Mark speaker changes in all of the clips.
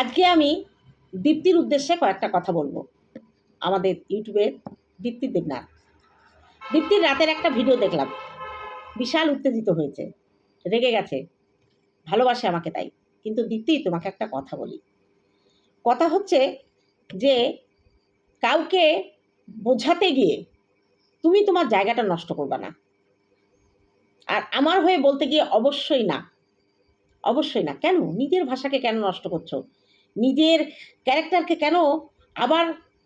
Speaker 1: আজকে আমি দীপ্তির উদ্দেশ্যে কয়েকটা কথা বলবো আমাদের ইউটিউবে দীপ্তি দেবনাথ দীপ্তির রাতের একটা ভিডিও দেখলাম বিশাল উত্তেজিত হয়েছে রেগে গেছে ভালোবাসে আমাকে তাই কিন্তু দীপ্তি তোমাকে একটা কথা বলি কথা হচ্ছে যে কাউকে বোঝাতে গিয়ে তুমি তোমার জায়গাটা নষ্ট করবে না আর আমার হয়ে বলতে গিয়ে অবশ্যই না অবশ্যই না কেন নিজের ভাষাকে কেন নষ্ট করছো নিজের ক্যারেক্টারকে কেন আবার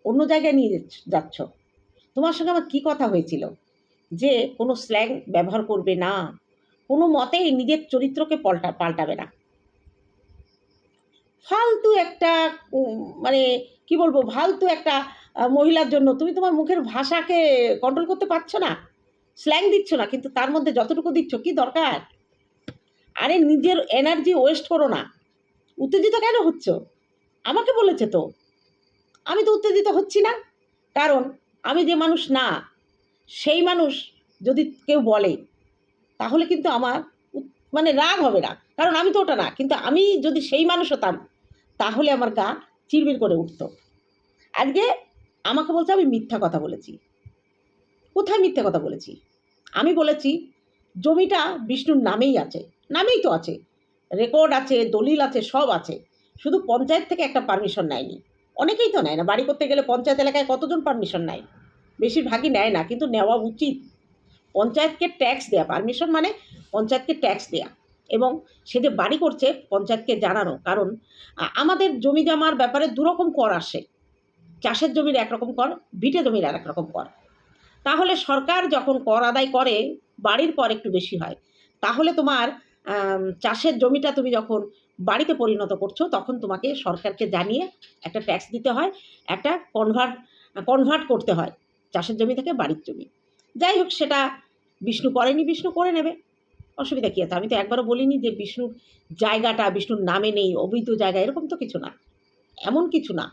Speaker 1: অন্য জায়গায় নিয়ে যাচ্ছ তোমার সঙ্গে আমার কী কথা হয়েছিল যে কোনো স্ল্যাং ব্যবহার করবে না কোনো মতেই নিজের চরিত্রকে পাল্টা পাল্টাবে না ফালতু একটা মানে কি বলবো ফালতু একটা মহিলার জন্য তুমি তোমার মুখের ভাষাকে কন্ট্রোল করতে পারছো না স্ল্যাং দিচ্ছ না কিন্তু তার মধ্যে যতটুকু দিচ্ছ কি দরকার আরে নিজের এনার্জি ওয়েস্ট করো না উত্তেজিত কেন হচ্ছ আমাকে বলেছে তো আমি তো উত্তেজিত হচ্ছি না কারণ আমি যে মানুষ না সেই মানুষ যদি কেউ বলে তাহলে কিন্তু আমার মানে রাগ হবে না কারণ আমি তো ওটা না কিন্তু আমি যদি সেই মানুষ হতাম তাহলে আমার গা চিরবির করে উঠত আজকে আমাকে বলছে আমি মিথ্যা কথা বলেছি কোথায় মিথ্যা কথা বলেছি আমি বলেছি জমিটা বিষ্ণুর নামেই আছে নামেই তো আছে রেকর্ড আছে দলিল আছে সব আছে শুধু পঞ্চায়েত থেকে একটা পারমিশন নেয়নি অনেকেই তো নেয় না বাড়ি করতে গেলে পঞ্চায়েত এলাকায় কতজন পারমিশন নেয় বেশিরভাগই নেয় না কিন্তু নেওয়া উচিত পঞ্চায়েতকে ট্যাক্স দেয়া পারমিশন মানে পঞ্চায়েতকে ট্যাক্স দেয়া এবং সে যে বাড়ি করছে পঞ্চায়েতকে জানানো কারণ আমাদের জমি জামার ব্যাপারে দুরকম কর আসে চাষের জমির একরকম কর ভিটে জমির আর একরকম কর তাহলে সরকার যখন কর আদায় করে বাড়ির কর একটু বেশি হয় তাহলে তোমার চাষের জমিটা তুমি যখন বাড়িতে পরিণত করছো তখন তোমাকে সরকারকে জানিয়ে একটা ট্যাক্স দিতে হয় একটা কনভার্ট কনভার্ট করতে হয় চাষের জমি থেকে বাড়ির জমি যাই হোক সেটা বিষ্ণু করেনি বিষ্ণু করে নেবে অসুবিধা কী আছে আমি তো একবারও বলিনি যে বিষ্ণুর জায়গাটা বিষ্ণুর নামে নেই অবৈধ জায়গা এরকম তো কিছু না এমন কিছু না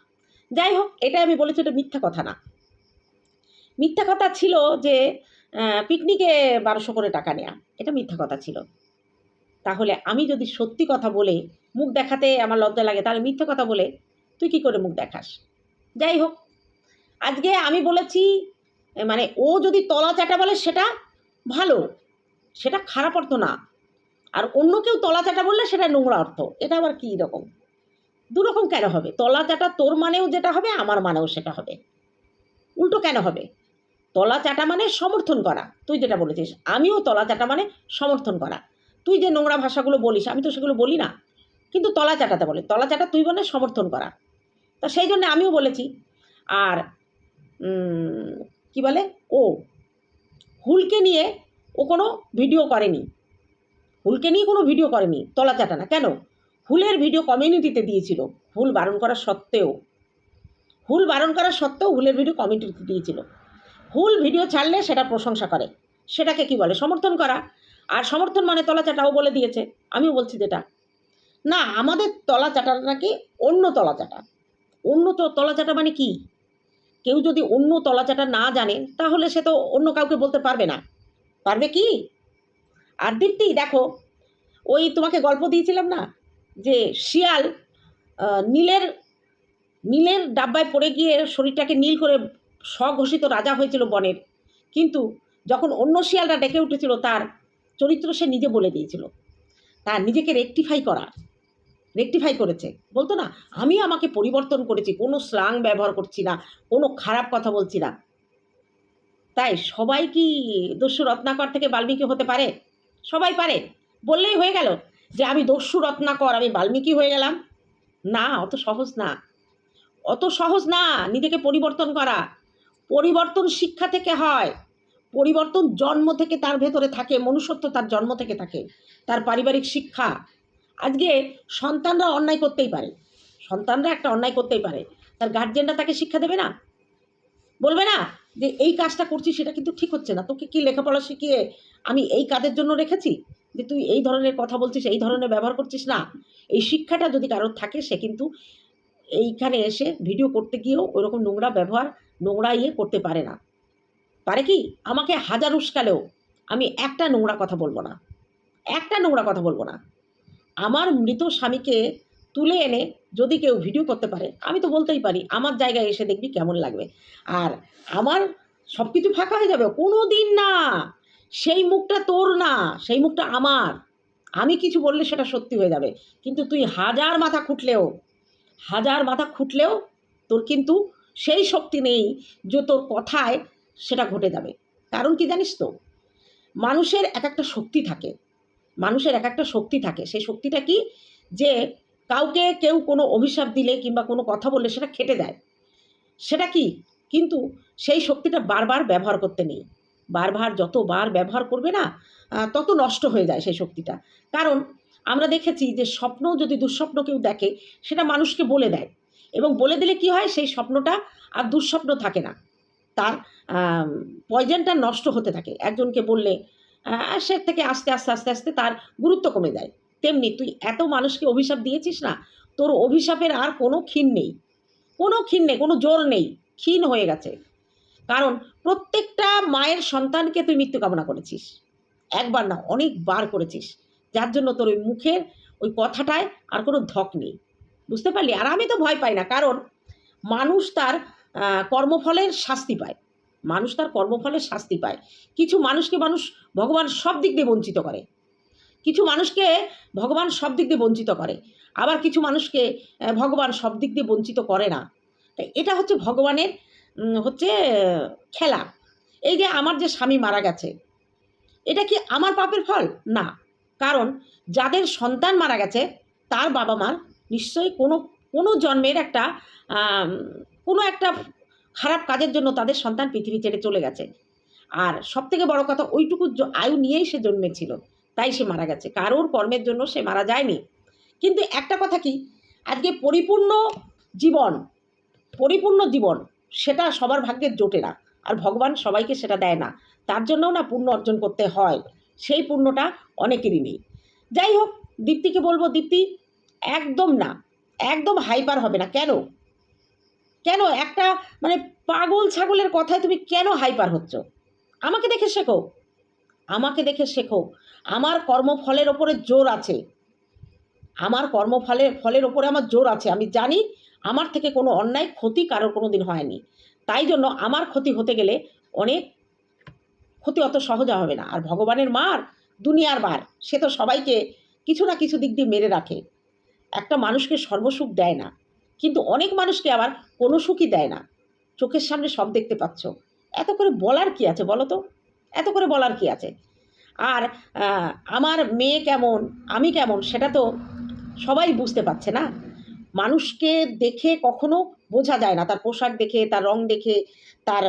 Speaker 1: যাই হোক এটা আমি বলেছি এটা মিথ্যা কথা না মিথ্যা কথা ছিল যে পিকনিকে বারোশো করে টাকা নেয়া এটা মিথ্যা কথা ছিল তাহলে আমি যদি সত্যি কথা বলে মুখ দেখাতে আমার লজ্জা লাগে তাহলে মিথ্যে কথা বলে তুই কি করে মুখ দেখাস যাই হোক আজকে আমি বলেছি মানে ও যদি তলা চাটা বলে সেটা ভালো সেটা খারাপ অর্থ না আর অন্য কেউ তলা চাটা বললে সেটা নোংরা অর্থ এটা আবার কী রকম দুরকম কেন হবে তলা চাটা তোর মানেও যেটা হবে আমার মানেও সেটা হবে উল্টো কেন হবে তলা চাটা মানে সমর্থন করা তুই যেটা বলেছিস আমিও তলা চাটা মানে সমর্থন করা তুই যে নোংরা ভাষাগুলো বলিস আমি তো সেগুলো বলি না কিন্তু তলা চাটাতে বলে তলা চাটা তুই বলে সমর্থন করা তা সেই জন্য আমিও বলেছি আর কি বলে ও হুলকে নিয়ে ও কোনো ভিডিও করেনি হুলকে নিয়ে কোনো ভিডিও করেনি তলা চাটা না কেন হুলের ভিডিও কমিউনিটিতে দিয়েছিল হুল বারণ করা সত্ত্বেও হুল বারণ করা সত্ত্বেও হুলের ভিডিও কমিউনিটিতে দিয়েছিল হুল ভিডিও ছাড়লে সেটা প্রশংসা করে সেটাকে কি বলে সমর্থন করা আর সমর্থন মানে তলাচাটাও বলে দিয়েছে আমিও বলছি যেটা না আমাদের তলা চাটাটা নাকি অন্য তলা চাটা অন্য তলা চাটা মানে কি কেউ যদি অন্য তলা চাটা না জানে তাহলে সে তো অন্য কাউকে বলতে পারবে না পারবে কি আর দীপ্তি দেখো ওই তোমাকে গল্প দিয়েছিলাম না যে শিয়াল নীলের নীলের ডাব্বায় পড়ে গিয়ে শরীরটাকে নীল করে স্বঘোষিত রাজা হয়েছিল বনের কিন্তু যখন অন্য শিয়ালরা ডেকে উঠেছিল তার চরিত্র সে নিজে বলে দিয়েছিল তার নিজেকে রেকটিফাই করা রেকটিফাই করেছে বলতো না আমি আমাকে পরিবর্তন করেছি কোনো স্লাং ব্যবহার করছি না কোনো খারাপ কথা বলছি না তাই সবাই কি দস্যু রত্নাকর থেকে বাল্মীকি হতে পারে সবাই পারে বললেই হয়ে গেল যে আমি দস্যু রত্নাকর আমি বাল্মীকি হয়ে গেলাম না অত সহজ না অত সহজ না নিজেকে পরিবর্তন করা পরিবর্তন শিক্ষা থেকে হয় পরিবর্তন জন্ম থেকে তার ভেতরে থাকে মনুষ্যত্ব তার জন্ম থেকে থাকে তার পারিবারিক শিক্ষা আজকে সন্তানরা অন্যায় করতেই পারে সন্তানরা একটা অন্যায় করতেই পারে তার গার্জেনরা তাকে শিক্ষা দেবে না বলবে না যে এই কাজটা করছি সেটা কিন্তু ঠিক হচ্ছে না তোকে কি লেখাপড়া শিখিয়ে আমি এই কাজের জন্য রেখেছি যে তুই এই ধরনের কথা বলছিস এই ধরনের ব্যবহার করছিস না এই শিক্ষাটা যদি কারোর থাকে সে কিন্তু এইখানে এসে ভিডিও করতে গিয়েও ওইরকম নোংরা ব্যবহার নোংরা ইয়ে করতে পারে না পারে কি আমাকে হাজার উস্কালেও আমি একটা নোংরা কথা বলবো না একটা নোংরা কথা বলবো না আমার মৃত স্বামীকে তুলে এনে যদি কেউ ভিডিও করতে পারে আমি তো বলতেই পারি আমার জায়গায় এসে দেখবি কেমন লাগবে আর আমার সব কিছু ফাঁকা হয়ে যাবে কোনো দিন না সেই মুখটা তোর না সেই মুখটা আমার আমি কিছু বললে সেটা সত্যি হয়ে যাবে কিন্তু তুই হাজার মাথা খুঁটলেও হাজার মাথা খুঁটলেও তোর কিন্তু সেই শক্তি নেই যে তোর কথায় সেটা ঘটে যাবে কারণ কি জানিস তো মানুষের এক একটা শক্তি থাকে মানুষের এক একটা শক্তি থাকে সেই শক্তিটা কি যে কাউকে কেউ কোনো অভিশাপ দিলে কিংবা কোনো কথা বললে সেটা খেটে দেয় সেটা কি কিন্তু সেই শক্তিটা বারবার ব্যবহার করতে নেই বারবার যতবার ব্যবহার করবে না তত নষ্ট হয়ে যায় সেই শক্তিটা কারণ আমরা দেখেছি যে স্বপ্ন যদি দুঃস্বপ্ন কেউ দেখে সেটা মানুষকে বলে দেয় এবং বলে দিলে কি হয় সেই স্বপ্নটা আর দুঃস্বপ্ন থাকে না তার পয়জনটা নষ্ট হতে থাকে একজনকে বললে সে থেকে আস্তে আস্তে আস্তে আস্তে তার গুরুত্ব কমে যায় তেমনি তুই এত মানুষকে অভিশাপ দিয়েছিস না তোর অভিশাপের আর কোনো ক্ষীণ নেই কোনো ক্ষীণ নেই কোনো জোর নেই ক্ষীণ হয়ে গেছে কারণ প্রত্যেকটা মায়ের সন্তানকে তুই মৃত্যু কামনা করেছিস একবার না অনেকবার করেছিস যার জন্য তোর ওই মুখের ওই কথাটায় আর কোনো ধক নেই বুঝতে পারলি আর আমি তো ভয় পাই না কারণ মানুষ তার কর্মফলের শাস্তি পায় মানুষ তার কর্মফলে শাস্তি পায় কিছু মানুষকে মানুষ ভগবান সব দিক দিয়ে বঞ্চিত করে কিছু মানুষকে ভগবান সব দিক দিয়ে বঞ্চিত করে আবার কিছু মানুষকে ভগবান সব দিক দিয়ে বঞ্চিত করে না এটা হচ্ছে ভগবানের হচ্ছে খেলা এই যে আমার যে স্বামী মারা গেছে এটা কি আমার পাপের ফল না কারণ যাদের সন্তান মারা গেছে তার বাবা মার নিশ্চয়ই কোনো কোনো জন্মের একটা কোনো একটা খারাপ কাজের জন্য তাদের সন্তান পৃথিবী ছেড়ে চলে গেছে আর সব থেকে বড় কথা ওইটুকু আয়ু নিয়েই সে জন্মেছিল তাই সে মারা গেছে কারোর কর্মের জন্য সে মারা যায়নি কিন্তু একটা কথা কি আজকে পরিপূর্ণ জীবন পরিপূর্ণ জীবন সেটা সবার ভাগ্যে জোটে না আর ভগবান সবাইকে সেটা দেয় না তার জন্যও না পুণ্য অর্জন করতে হয় সেই পুণ্যটা অনেকেরই নেই যাই হোক দীপ্তিকে বলবো দীপ্তি একদম না একদম হাইপার হবে না কেন কেন একটা মানে পাগল ছাগলের কথায় তুমি কেন হাইপার হচ্ছ আমাকে দেখে শেখো আমাকে দেখে শেখো আমার কর্মফলের ওপরে জোর আছে আমার কর্মফলের ফলের ওপরে আমার জোর আছে আমি জানি আমার থেকে কোনো অন্যায় ক্ষতি কারোর কোনো দিন হয়নি তাই জন্য আমার ক্ষতি হতে গেলে অনেক ক্ষতি অত সহজা হবে না আর ভগবানের মার দুনিয়ার মার সে তো সবাইকে কিছু না কিছু দিক দিয়ে মেরে রাখে একটা মানুষকে সর্বসুখ দেয় না কিন্তু অনেক মানুষকে আবার কোনো সুখই দেয় না চোখের সামনে সব দেখতে পাচ্ছ এত করে বলার কি আছে বলো তো এত করে বলার কি আছে আর আমার মেয়ে কেমন আমি কেমন সেটা তো সবাই বুঝতে পারছে না মানুষকে দেখে কখনো বোঝা যায় না তার পোশাক দেখে তার রং দেখে তার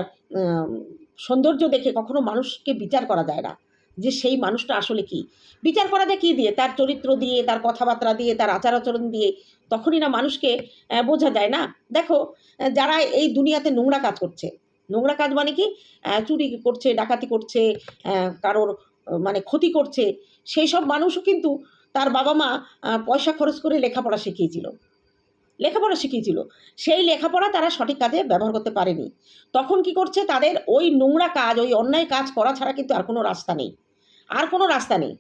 Speaker 1: সৌন্দর্য দেখে কখনো মানুষকে বিচার করা যায় না যে সেই মানুষটা আসলে কি বিচার করা যায় কী দিয়ে তার চরিত্র দিয়ে তার কথাবার্তা দিয়ে তার আচার আচরণ দিয়ে তখনই না মানুষকে বোঝা যায় না দেখো যারা এই দুনিয়াতে নোংরা কাজ করছে নোংরা কাজ মানে কি চুরি করছে ডাকাতি করছে কারোর মানে ক্ষতি করছে সেই সব মানুষও কিন্তু তার বাবা মা পয়সা খরচ করে লেখাপড়া শিখিয়েছিল লেখাপড়া শিখিয়েছিল সেই লেখাপড়া তারা সঠিক কাজে ব্যবহার করতে পারেনি তখন কি করছে তাদের ওই নোংরা কাজ ওই অন্যায় কাজ করা ছাড়া কিন্তু আর কোনো রাস্তা নেই আর কোনো রাস্তা নেই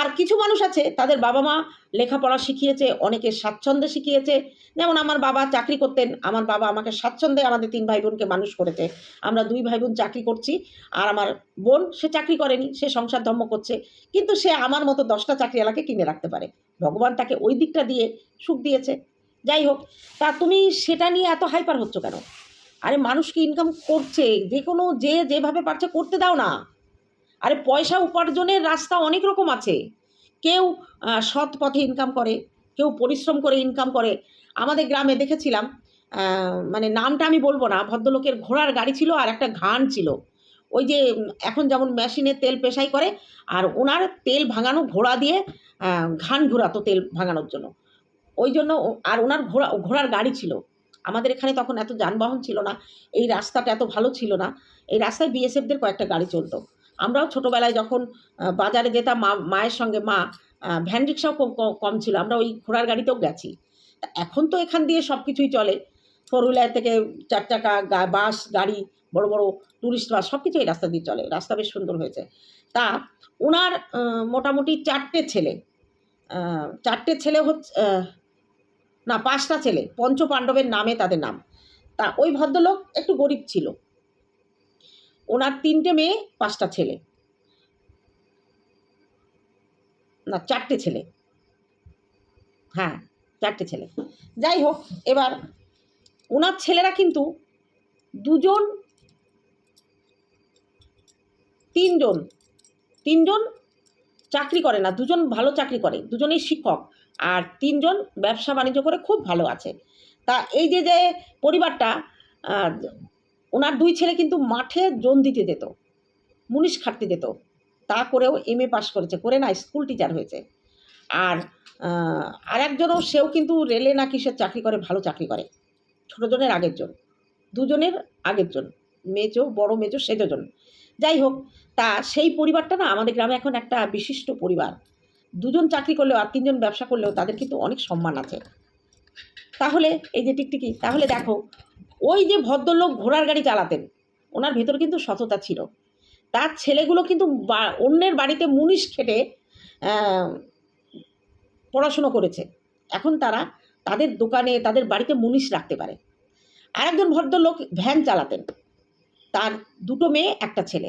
Speaker 1: আর কিছু মানুষ আছে তাদের বাবা মা লেখাপড়া শিখিয়েছে অনেকে স্বাচ্ছন্দ্যে শিখিয়েছে যেমন আমার বাবা চাকরি করতেন আমার বাবা আমাকে স্বাচ্ছন্দ্যে আমাদের তিন ভাই বোনকে মানুষ করেছে আমরা দুই ভাই বোন চাকরি করছি আর আমার বোন সে চাকরি করেনি সে সংসার ধর্ম করছে কিন্তু সে আমার মতো দশটা চাকরিওয়ালাকে কিনে রাখতে পারে ভগবান তাকে ওই দিকটা দিয়ে সুখ দিয়েছে যাই হোক তা তুমি সেটা নিয়ে এত হাইপার হচ্ছ কেন আরে মানুষ ইনকাম করছে যে কোনো যে যেভাবে পারছে করতে দাও না আরে পয়সা উপার্জনের রাস্তা অনেক রকম আছে কেউ সৎ পথে ইনকাম করে কেউ পরিশ্রম করে ইনকাম করে আমাদের গ্রামে দেখেছিলাম মানে নামটা আমি বলবো না ভদ্রলোকের ঘোড়ার গাড়ি ছিল আর একটা ঘান ছিল ওই যে এখন যেমন মেশিনে তেল পেশাই করে আর ওনার তেল ভাঙানো ঘোড়া দিয়ে ঘান ঘোরাতো তেল ভাঙানোর জন্য ওই জন্য আর ওনার ঘোড়া ঘোড়ার গাড়ি ছিল আমাদের এখানে তখন এত যানবাহন ছিল না এই রাস্তাটা এত ভালো ছিল না এই রাস্তায় বিএসএফদের কয়েকটা গাড়ি চলতো আমরাও ছোটোবেলায় যখন বাজারে যেতাম মা মায়ের সঙ্গে মা ভ্যান রিক্সাও কম ছিল আমরা ওই ঘোড়ার গাড়িতেও গেছি তা এখন তো এখান দিয়ে সব কিছুই চলে ফোর হুইলার থেকে চার চাকা বাস গাড়ি বড় বড় টুরিস্ট বাস সব কিছু এই রাস্তা দিয়ে চলে রাস্তা বেশ সুন্দর হয়েছে তা ওনার মোটামুটি চারটে ছেলে চারটে ছেলে হচ্ছে না পাঁচটা ছেলে পঞ্চ পাণ্ডবের নামে তাদের নাম তা ওই ভদ্রলোক একটু গরিব ছিল ওনার তিনটে মেয়ে পাঁচটা ছেলে না চারটে ছেলে হ্যাঁ চারটে ছেলে যাই হোক এবার ওনার ছেলেরা কিন্তু দুজন তিনজন তিনজন চাকরি করে না দুজন ভালো চাকরি করে দুজনেই শিক্ষক আর তিনজন ব্যবসা বাণিজ্য করে খুব ভালো আছে তা এই যে যে পরিবারটা ওনার দুই ছেলে কিন্তু মাঠে জোন দিতে যেত মুনিশ খাটতে যেত তা করেও এম এ পাশ করেছে করে না স্কুল টিচার হয়েছে আর আর একজনও সেও কিন্তু রেলে না কিসের চাকরি করে ভালো চাকরি করে ছোটোজনের আগের জন দুজনের আগের জন মেজো বড় মেজো সেজোজন যাই হোক তা সেই পরিবারটা না আমাদের গ্রামে এখন একটা বিশিষ্ট পরিবার দুজন চাকরি করলেও আর তিনজন ব্যবসা করলেও তাদের কিন্তু অনেক সম্মান আছে তাহলে এই যে টিকটিকি তাহলে দেখো ওই যে ভদ্রলোক ঘোড়ার গাড়ি চালাতেন ওনার ভেতর কিন্তু সততা ছিল তার ছেলেগুলো কিন্তু অন্যের বাড়িতে মুনিশ খেটে পড়াশুনো করেছে এখন তারা তাদের দোকানে তাদের বাড়িতে মুনিশ রাখতে পারে আরেকজন ভদ্রলোক ভ্যান চালাতেন তার দুটো মেয়ে একটা ছেলে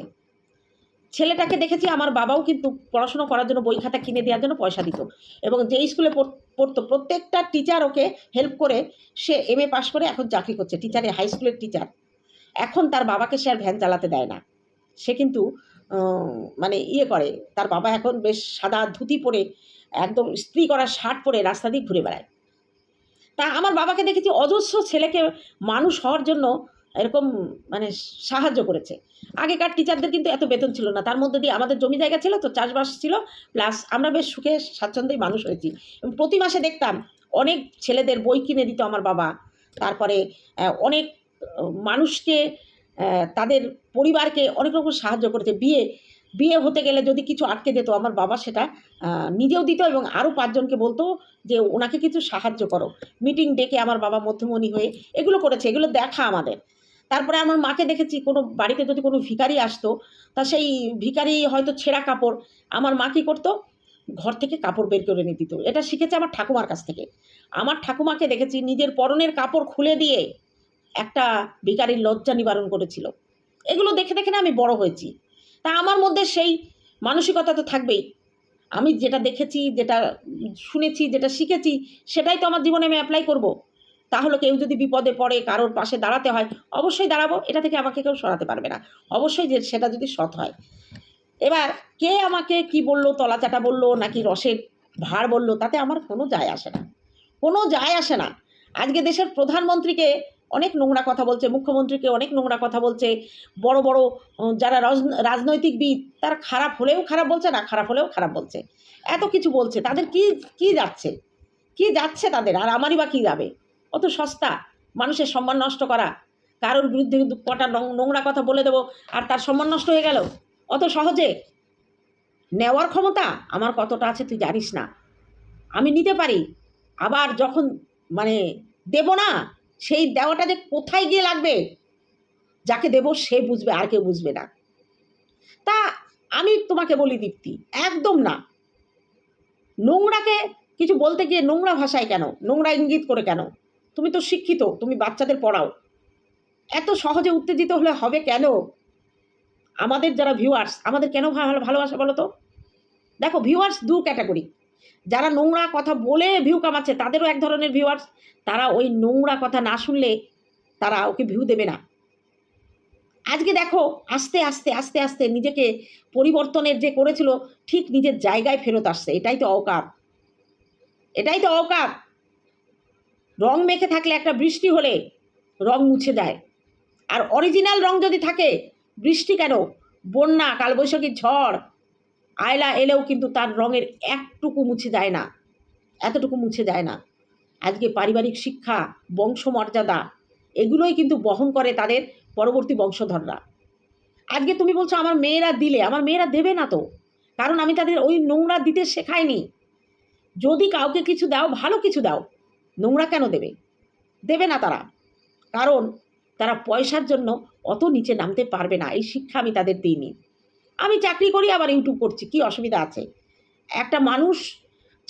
Speaker 1: ছেলেটাকে দেখেছি আমার বাবাও কিন্তু পড়াশোনা করার জন্য বই খাতা কিনে দেওয়ার জন্য পয়সা দিত এবং যে স্কুলে পড়তো প্রত্যেকটা টিচার ওকে হেল্প করে সে এম এ পাশ করে এখন চাকরি করছে টিচারে হাই স্কুলের টিচার এখন তার বাবাকে সে আর ভ্যান চালাতে দেয় না সে কিন্তু মানে ইয়ে করে তার বাবা এখন বেশ সাদা ধুতি পরে একদম স্ত্রী করা শার্ট পরে রাস্তা দিয়ে ঘুরে বেড়ায় তা আমার বাবাকে দেখেছি অজস্র ছেলেকে মানুষ হওয়ার জন্য এরকম মানে সাহায্য করেছে আগেকার টিচারদের কিন্তু এত বেতন ছিল না তার মধ্যে দিয়ে আমাদের জমি জায়গা ছিল তো চাষবাস ছিল প্লাস আমরা বেশ সুখে স্বাচ্ছন্দ্যেই মানুষ হয়েছি প্রতি মাসে দেখতাম অনেক ছেলেদের বই কিনে দিত আমার বাবা তারপরে অনেক মানুষকে তাদের পরিবারকে অনেক রকম সাহায্য করেছে বিয়ে বিয়ে হতে গেলে যদি কিছু আটকে যেত আমার বাবা সেটা নিজেও দিত এবং আরও পাঁচজনকে বলতো যে ওনাকে কিছু সাহায্য করো মিটিং ডেকে আমার বাবা মধ্যমণি হয়ে এগুলো করেছে এগুলো দেখা আমাদের তারপরে আমার মাকে দেখেছি কোনো বাড়িতে যদি কোনো ভিকারি আসতো তা সেই ভিকারি হয়তো ছেঁড়া কাপড় আমার মা কী করতো ঘর থেকে কাপড় বের করে নিয়ে দিত এটা শিখেছে আমার ঠাকুমার কাছ থেকে আমার ঠাকুমাকে দেখেছি নিজের পরনের কাপড় খুলে দিয়ে একটা ভিকারির লজ্জা নিবারণ করেছিল এগুলো দেখে দেখে না আমি বড় হয়েছি তা আমার মধ্যে সেই মানসিকতা তো থাকবেই আমি যেটা দেখেছি যেটা শুনেছি যেটা শিখেছি সেটাই তো আমার জীবনে আমি অ্যাপ্লাই করবো তাহলে কেউ যদি বিপদে পড়ে কারোর পাশে দাঁড়াতে হয় অবশ্যই দাঁড়াবো এটা থেকে আমাকে কেউ সরাতে পারবে না অবশ্যই যে সেটা যদি সৎ হয় এবার কে আমাকে কি বললো তলাচাটা বললো নাকি রসের ভার বললো তাতে আমার কোনো যায় আসে না কোনো যায় আসে না আজকে দেশের প্রধানমন্ত্রীকে অনেক নোংরা কথা বলছে মুখ্যমন্ত্রীকে অনেক নোংরা কথা বলছে বড় বড় যারা রাজনৈতিকবিদ তারা খারাপ হলেও খারাপ বলছে না খারাপ হলেও খারাপ বলছে এত কিছু বলছে তাদের কি কি যাচ্ছে কি যাচ্ছে তাদের আর আমারই বা কী যাবে অত সস্তা মানুষের সম্মান নষ্ট করা কারোর বিরুদ্ধে কটা নোংরা কথা বলে দেবো আর তার সম্মান নষ্ট হয়ে গেল অত সহজে নেওয়ার ক্ষমতা আমার কতটা আছে তুই জানিস না আমি নিতে পারি আবার যখন মানে দেব না সেই দেওয়াটা যে কোথায় গিয়ে লাগবে যাকে দেব সে বুঝবে আর কেউ বুঝবে না তা আমি তোমাকে বলি দীপ্তি একদম না নোংরাকে কিছু বলতে গিয়ে নোংরা ভাষায় কেন নোংরা ইঙ্গিত করে কেন তুমি তো শিক্ষিত তুমি বাচ্চাদের পড়াও এত সহজে উত্তেজিত হলে হবে কেন আমাদের যারা ভিউয়ার্স আমাদের কেন ভালোবাসা বলো তো দেখো ভিউয়ার্স দু ক্যাটাগরি যারা নোংরা কথা বলে ভিউ কামাচ্ছে তাদেরও এক ধরনের ভিউয়ার্স তারা ওই নোংরা কথা না শুনলে তারা ওকে ভিউ দেবে না আজকে দেখো আস্তে আস্তে আস্তে আস্তে নিজেকে পরিবর্তনের যে করেছিল ঠিক নিজের জায়গায় ফেরত আসছে এটাই তো অকাপ এটাই তো অকাপ রং মেখে থাকলে একটা বৃষ্টি হলে রং মুছে দেয় আর অরিজিনাল রং যদি থাকে বৃষ্টি কেন বন্যা কালবৈশাখী ঝড় আয়লা এলেও কিন্তু তার রঙের একটুকু মুছে দেয় না এতটুকু মুছে দেয় না আজকে পারিবারিক শিক্ষা বংশমর্যাদা এগুলোই কিন্তু বহন করে তাদের পরবর্তী বংশধররা আজকে তুমি বলছো আমার মেয়েরা দিলে আমার মেয়েরা দেবে না তো কারণ আমি তাদের ওই নোংরা দিতে শেখাইনি যদি কাউকে কিছু দাও ভালো কিছু দাও নোংরা কেন দেবে দেবে না তারা কারণ তারা পয়সার জন্য অত নিচে নামতে পারবে না এই শিক্ষা আমি তাদের দিইনি আমি চাকরি করি আবার ইউটিউব করছি কি অসুবিধা আছে একটা মানুষ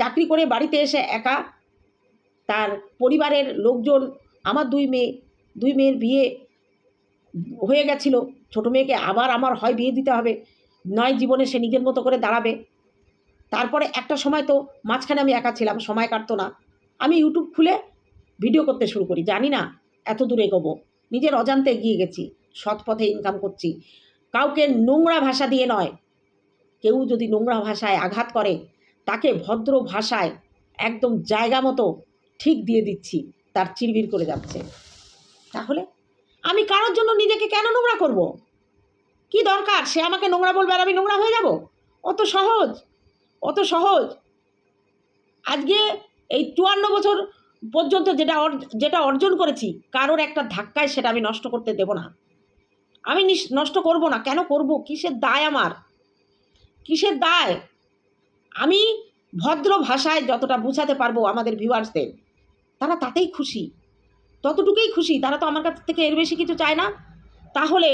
Speaker 1: চাকরি করে বাড়িতে এসে একা তার পরিবারের লোকজন আমার দুই মেয়ে দুই মেয়ের বিয়ে হয়ে গেছিলো ছোটো মেয়েকে আবার আমার হয় বিয়ে দিতে হবে নয় জীবনে সে নিজের মতো করে দাঁড়াবে তারপরে একটা সময় তো মাঝখানে আমি একা ছিলাম সময় কাটতো না আমি ইউটিউব খুলে ভিডিও করতে শুরু করি জানি না এত দূরে এগোবো নিজের অজান্তে এগিয়ে গেছি সৎ পথে ইনকাম করছি কাউকে নোংরা ভাষা দিয়ে নয় কেউ যদি নোংরা ভাষায় আঘাত করে তাকে ভদ্র ভাষায় একদম জায়গা মতো ঠিক দিয়ে দিচ্ছি তার চিরবির করে যাচ্ছে তাহলে আমি কারোর জন্য নিজেকে কেন নোংরা করব। কি দরকার সে আমাকে নোংরা বলবে আর আমি নোংরা হয়ে যাব অত সহজ অত সহজ আজকে এই চুয়ান্ন বছর পর্যন্ত যেটা যেটা অর্জন করেছি কারোর একটা ধাক্কায় সেটা আমি নষ্ট করতে দেব না আমি নষ্ট করব না কেন করব কিসের দায় আমার কিসের দায় আমি ভদ্র ভাষায় যতটা বুঝাতে পারবো আমাদের ভিউয়ার্সদের তারা তাতেই খুশি ততটুকুই খুশি তারা তো আমার কাছ থেকে এর বেশি কিছু চায় না তাহলে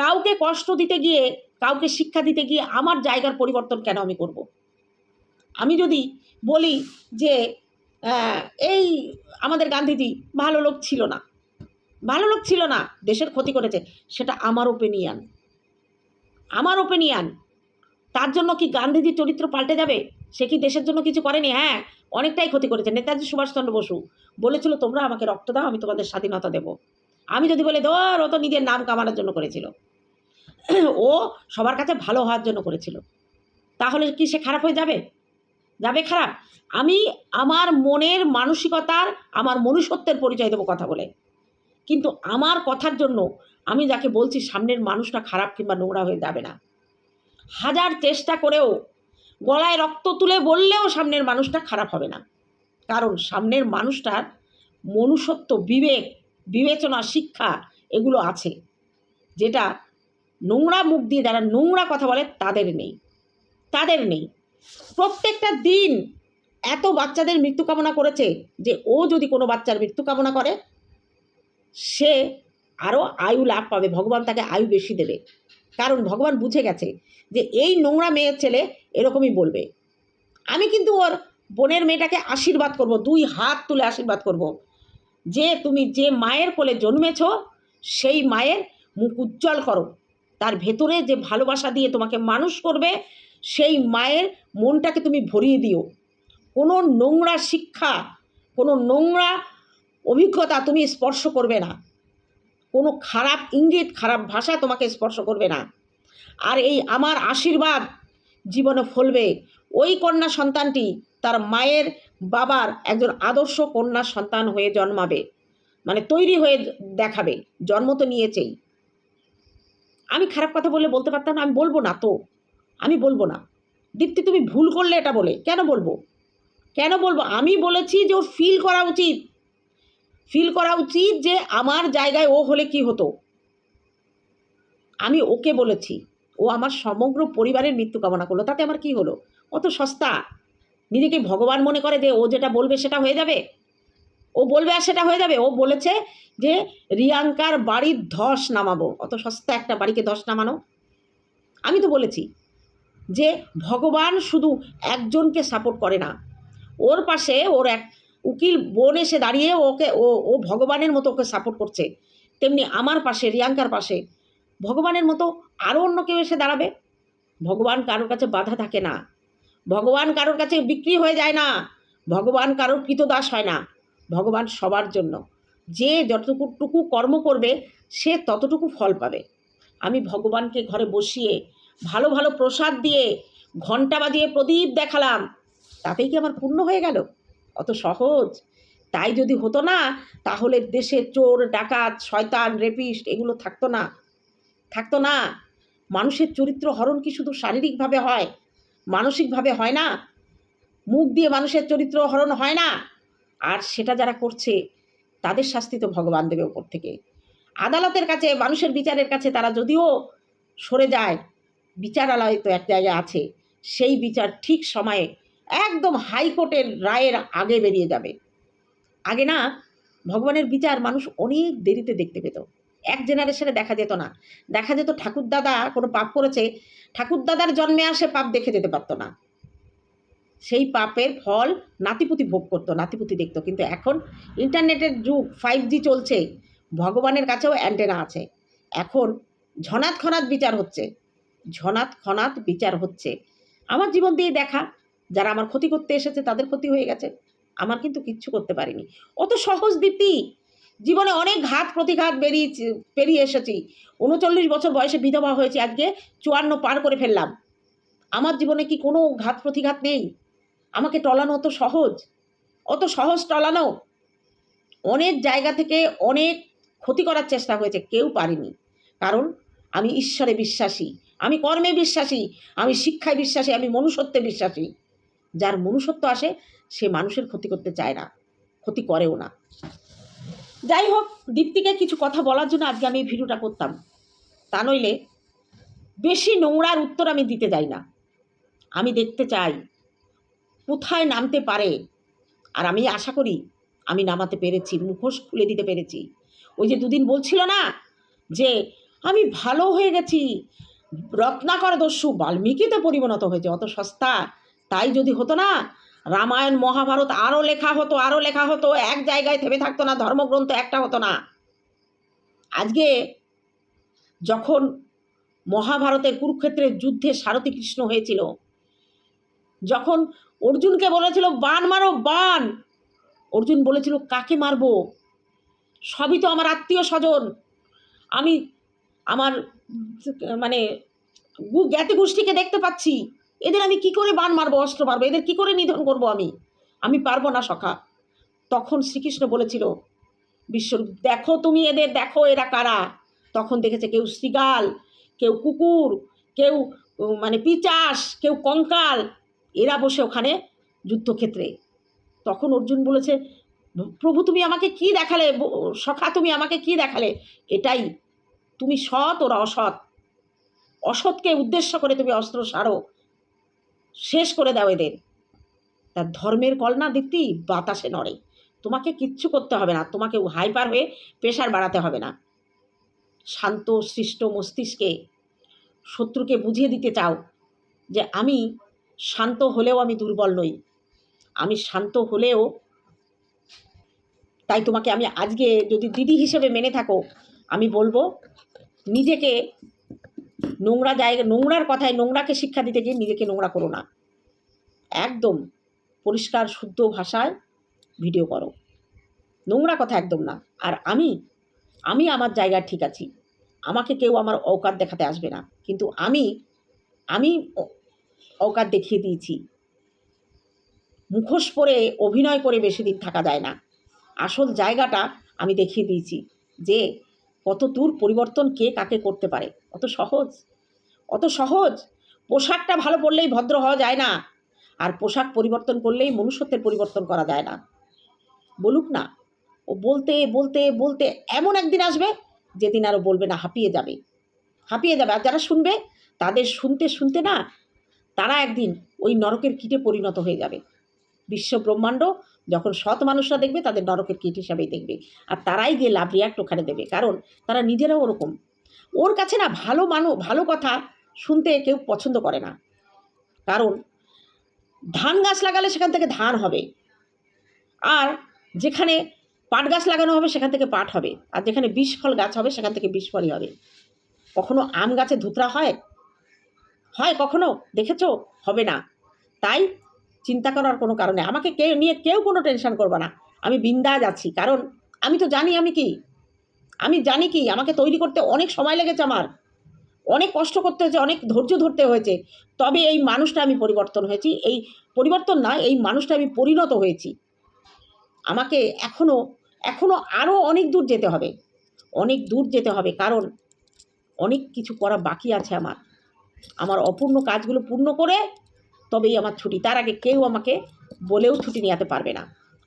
Speaker 1: কাউকে কষ্ট দিতে গিয়ে কাউকে শিক্ষা দিতে গিয়ে আমার জায়গার পরিবর্তন কেন আমি করব। আমি যদি বলি যে হ্যাঁ, এই আমাদের গান্ধীজি ভালো লোক ছিল না ভালো লোক ছিল না দেশের ক্ষতি করেছে সেটা আমার ওপিনিয়ান আমার ওপিনিয়ান তার জন্য কি গান্ধীজির চরিত্র পাল্টে যাবে সে কি দেশের জন্য কিছু করেনি হ্যাঁ অনেকটাই ক্ষতি করেছে নেতাজি সুভাষচন্দ্র বসু বলেছিল তোমরা আমাকে রক্ত দাও আমি তোমাদের স্বাধীনতা দেব আমি যদি বলে ধর ও তো নিজের নাম কামানোর জন্য করেছিল ও সবার কাছে ভালো হওয়ার জন্য করেছিল তাহলে কি সে খারাপ হয়ে যাবে যাবে খারাপ আমি আমার মনের মানসিকতার আমার মনুষ্যত্বের পরিচয় দেবো কথা বলে কিন্তু আমার কথার জন্য আমি যাকে বলছি সামনের মানুষটা খারাপ কিংবা নোংরা হয়ে যাবে না হাজার চেষ্টা করেও গলায় রক্ত তুলে বললেও সামনের মানুষটা খারাপ হবে না কারণ সামনের মানুষটার মনুষ্যত্ব বিবেক বিবেচনা শিক্ষা এগুলো আছে যেটা নোংরা মুখ দিয়ে যারা নোংরা কথা বলে তাদের নেই তাদের নেই প্রত্যেকটা দিন এত বাচ্চাদের মৃত্যু কামনা করেছে যে ও যদি কোনো বাচ্চার মৃত্যু কামনা করে সে আরও আয়ু লাভ পাবে ভগবান তাকে আয়ু বেশি দেবে কারণ ভগবান বুঝে গেছে যে এই নোংরা মেয়ের ছেলে এরকমই বলবে আমি কিন্তু ওর বোনের মেয়েটাকে আশীর্বাদ করব দুই হাত তুলে আশীর্বাদ করব যে তুমি যে মায়ের কোলে জন্মেছ সেই মায়ের মুখ উজ্জ্বল করো তার ভেতরে যে ভালোবাসা দিয়ে তোমাকে মানুষ করবে সেই মায়ের মনটাকে তুমি ভরিয়ে দিও কোনো নোংরা শিক্ষা কোনো নোংরা অভিজ্ঞতা তুমি স্পর্শ করবে না কোনো খারাপ ইঙ্গিত খারাপ ভাষা তোমাকে স্পর্শ করবে না আর এই আমার আশীর্বাদ জীবনে ফলবে ওই কন্যা সন্তানটি তার মায়ের বাবার একজন আদর্শ কন্যা সন্তান হয়ে জন্মাবে মানে তৈরি হয়ে দেখাবে জন্ম তো নিয়েছেই আমি খারাপ কথা বললে বলতে পারতাম না আমি বলবো না তো আমি বলবো না দীপ্তি তুমি ভুল করলে এটা বলে কেন বলবো কেন বলবো আমি বলেছি যে ওর ফিল করা উচিত ফিল করা উচিত যে আমার জায়গায় ও হলে কি হতো আমি ওকে বলেছি ও আমার সমগ্র পরিবারের মৃত্যু কামনা করলো তাতে আমার কি হলো অত সস্তা নিজেকে ভগবান মনে করে যে ও যেটা বলবে সেটা হয়ে যাবে ও বলবে আর সেটা হয়ে যাবে ও বলেছে যে রিয়াঙ্কার বাড়ির ধস নামাবো অত সস্তা একটা বাড়িকে ধস নামানো আমি তো বলেছি যে ভগবান শুধু একজনকে সাপোর্ট করে না ওর পাশে ওর এক উকিল বোন এসে দাঁড়িয়ে ওকে ও ও ভগবানের মতো ওকে সাপোর্ট করছে তেমনি আমার পাশে রিয়াঙ্কার পাশে ভগবানের মতো আরও অন্য কেউ এসে দাঁড়াবে ভগবান কারোর কাছে বাধা থাকে না ভগবান কারোর কাছে বিক্রি হয়ে যায় না ভগবান কারোর কৃতদাস হয় না ভগবান সবার জন্য যে যতটুকুটুকু কর্ম করবে সে ততটুকু ফল পাবে আমি ভগবানকে ঘরে বসিয়ে ভালো ভালো প্রসাদ দিয়ে ঘন্টা বাজিয়ে প্রদীপ দেখালাম তাতেই কি আমার পূর্ণ হয়ে গেল অত সহজ তাই যদি হতো না তাহলে দেশে চোর ডাকাত শয়তান রেপিস্ট এগুলো থাকতো না থাকতো না মানুষের চরিত্র হরণ কি শুধু শারীরিকভাবে হয় মানসিকভাবে হয় না মুখ দিয়ে মানুষের চরিত্র হরণ হয় না আর সেটা যারা করছে তাদের শাস্তি তো ভগবান দেবে ওপর থেকে আদালতের কাছে মানুষের বিচারের কাছে তারা যদিও সরে যায় বিচারালয় তো এক জায়গায় আছে সেই বিচার ঠিক সময়ে একদম হাইকোর্টের রায়ের আগে বেরিয়ে যাবে আগে না ভগবানের বিচার মানুষ অনেক দেরিতে দেখতে পেত এক জেনারেশনে দেখা যেত না দেখা যেত ঠাকুরদাদা কোনো পাপ করেছে ঠাকুরদাদার জন্মে আসে পাপ দেখে যেতে পারতো না সেই পাপের ফল নাতিপুতি ভোগ করতো নাতিপুতি দেখতো কিন্তু এখন ইন্টারনেটের যুগ ফাইভ জি চলছে ভগবানের কাছেও অ্যান্টেনা আছে এখন ঝনাৎ খনাৎ বিচার হচ্ছে ঝনাত খনাত বিচার হচ্ছে আমার জীবন দিয়ে দেখা যারা আমার ক্ষতি করতে এসেছে তাদের ক্ষতি হয়ে গেছে আমার কিন্তু কিচ্ছু করতে পারিনি অত সহজ দীপ্তি জীবনে অনেক ঘাত প্রতিঘাত বেরিয়ে পেরিয়ে এসেছি উনচল্লিশ বছর বয়সে বিধবা হয়েছে আজকে চুয়ান্ন পার করে ফেললাম আমার জীবনে কি কোনো ঘাত প্রতিঘাত নেই আমাকে টলানো অত সহজ অত সহজ টলানো অনেক জায়গা থেকে অনেক ক্ষতি করার চেষ্টা হয়েছে কেউ পারেনি কারণ আমি ঈশ্বরে বিশ্বাসী আমি কর্মে বিশ্বাসী আমি শিক্ষায় বিশ্বাসী আমি মনুষ্যত্বে বিশ্বাসী যার মনুষ্যত্ব আসে সে মানুষের ক্ষতি করতে চায় না ক্ষতি করেও না যাই হোক দীপ্তিকে কিছু কথা বলার জন্য আজকে আমি এই ভিডিওটা করতাম তা নইলে বেশি নোংরার উত্তর আমি দিতে যাই না আমি দেখতে চাই কোথায় নামতে পারে আর আমি আশা করি আমি নামাতে পেরেছি মুখোশ খুলে দিতে পেরেছি ওই যে দুদিন বলছিল না যে আমি ভালো হয়ে গেছি রত্নাকর দস্যু বাল্মীকিতে পরিণত হয়েছে অত সস্তা তাই যদি হতো না রামায়ণ মহাভারত আরও লেখা হতো আরও লেখা হতো এক জায়গায় থেমে থাকতো না ধর্মগ্রন্থ একটা হতো না আজকে যখন মহাভারতের কুরুক্ষেত্রের যুদ্ধে সারথী কৃষ্ণ হয়েছিল যখন অর্জুনকে বলেছিল বান মারো বান অর্জুন বলেছিল কাকে মারবো সবই তো আমার আত্মীয় স্বজন আমি আমার মানে জ্ঞাতি গোষ্ঠীকে দেখতে পাচ্ছি এদের আমি কি করে বান মারবো অস্ত্র মারবো এদের কি করে নিধন করব আমি আমি পারবো না সখা তখন শ্রীকৃষ্ণ বলেছিল বিশ্ব দেখো তুমি এদের দেখো এরা কারা তখন দেখেছে কেউ শৃগাল কেউ কুকুর কেউ মানে পিচাস কেউ কঙ্কাল এরা বসে ওখানে যুদ্ধক্ষেত্রে তখন অর্জুন বলেছে প্রভু তুমি আমাকে কি দেখালে সখা তুমি আমাকে কি দেখালে এটাই তুমি সৎ ওরা অসৎ অসৎকে উদ্দেশ্য করে তুমি অস্ত্র সারো শেষ করে দাও এদের তার ধর্মের কলনা দিতেই বাতাসে নড়ে তোমাকে কিচ্ছু করতে হবে না তোমাকে হাইপার হয়ে প্রেশার বাড়াতে হবে না শান্ত সৃষ্ট মস্তিষ্কে শত্রুকে বুঝিয়ে দিতে চাও যে আমি শান্ত হলেও আমি দুর্বল নই আমি শান্ত হলেও তাই তোমাকে আমি আজকে যদি দিদি হিসেবে মেনে থাকো আমি বলবো নিজেকে নোংরা জায়গা নোংরার কথায় নোংরাকে শিক্ষা দিতে গিয়ে নিজেকে নোংরা করো না একদম পরিষ্কার শুদ্ধ ভাষায় ভিডিও করো নোংরা কথা একদম না আর আমি আমি আমার জায়গা ঠিক আছি আমাকে কেউ আমার অকাত দেখাতে আসবে না কিন্তু আমি আমি অকাত দেখিয়ে দিয়েছি মুখোশ পরে অভিনয় করে বেশি দিন থাকা যায় না আসল জায়গাটা আমি দেখিয়ে দিয়েছি যে কত দূর পরিবর্তন কে কাকে করতে পারে অত সহজ অত সহজ পোশাকটা ভালো পরলেই ভদ্র হওয়া যায় না আর পোশাক পরিবর্তন করলেই মনুষ্যত্বের পরিবর্তন করা যায় না বলুক না ও বলতে বলতে বলতে এমন একদিন আসবে যেদিন আরও বলবে না হাঁপিয়ে যাবে হাঁপিয়ে যাবে আর যারা শুনবে তাদের শুনতে শুনতে না তারা একদিন ওই নরকের কীটে পরিণত হয়ে যাবে বিশ্ব ব্রহ্মাণ্ড যখন সৎ মানুষরা দেখবে তাদের নরকের কীট হিসাবেই দেখবে আর তারাই গিয়ে লাভ রিয়াক্ট ওখানে দেবে কারণ তারা নিজেরাও ওরকম ওর কাছে না ভালো মানু ভালো কথা শুনতে কেউ পছন্দ করে না কারণ ধান গাছ লাগালে সেখান থেকে ধান হবে আর যেখানে পাট গাছ লাগানো হবে সেখান থেকে পাট হবে আর যেখানে বিষ ফল গাছ হবে সেখান থেকে বিষফলই হবে কখনো আম গাছে ধুতরা হয় হয় কখনো দেখেছ হবে না তাই চিন্তা করার কোনো কারণে আমাকে কেউ নিয়ে কেউ কোনো টেনশন করবে না আমি বিন্দাজ আছি কারণ আমি তো জানি আমি কি আমি জানি কি আমাকে তৈরি করতে অনেক সময় লেগেছে আমার অনেক কষ্ট করতে হয়েছে অনেক ধৈর্য ধরতে হয়েছে তবে এই মানুষটা আমি পরিবর্তন হয়েছি এই পরিবর্তন না এই মানুষটা আমি পরিণত হয়েছি আমাকে এখনও এখনও আরও অনেক দূর যেতে হবে অনেক দূর যেতে হবে কারণ অনেক কিছু করা বাকি আছে আমার আমার অপূর্ণ কাজগুলো পূর্ণ করে তবেই আমার ছুটি তার আগে কেউ আমাকে বলেও ছুটি নেওয়াতে পারবে না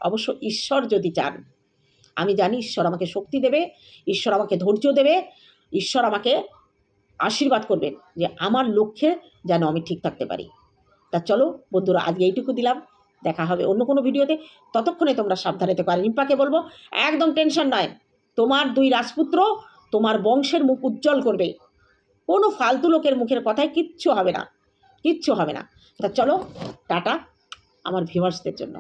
Speaker 1: অবশ্য ঈশ্বর যদি চান আমি জানি ঈশ্বর আমাকে শক্তি দেবে ঈশ্বর আমাকে ধৈর্য দেবে ঈশ্বর আমাকে আশীর্বাদ করবেন যে আমার লক্ষ্যে যেন আমি ঠিক থাকতে পারি তা চলো বন্ধুরা আজকে এইটুকু দিলাম দেখা হবে অন্য কোনো ভিডিওতে ততক্ষণে তোমরা সাবধানে থেকো আর রিম্পাকে বলবো একদম টেনশন নয় তোমার দুই রাজপুত্র তোমার বংশের মুখ উজ্জ্বল করবে কোনো ফালতু লোকের মুখের কথায় কিচ্ছু হবে না কিচ্ছু হবে না তা চলো টাটা আমার ভিউয়ার্সদের জন্য